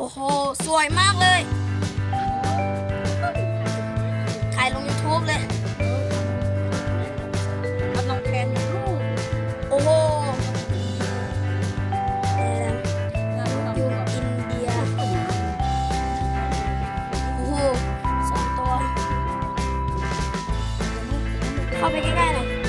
โอ้โห สวยมากเลย ถ่ายลงยูทูบเลย รับรองแทนลูกโอ้โหอยู่อินเดีย โอ้โหสองตัว เข้าไปใกล้ๆหน่อย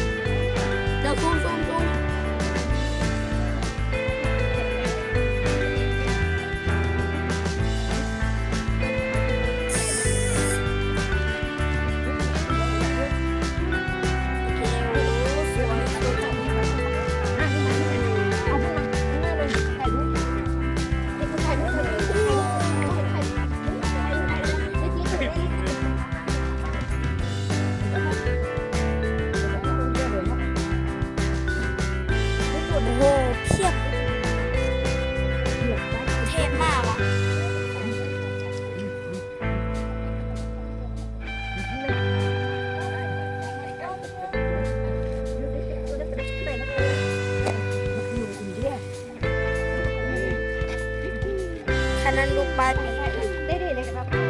นั้นลูกปลายปี ได้ดีเลยครับ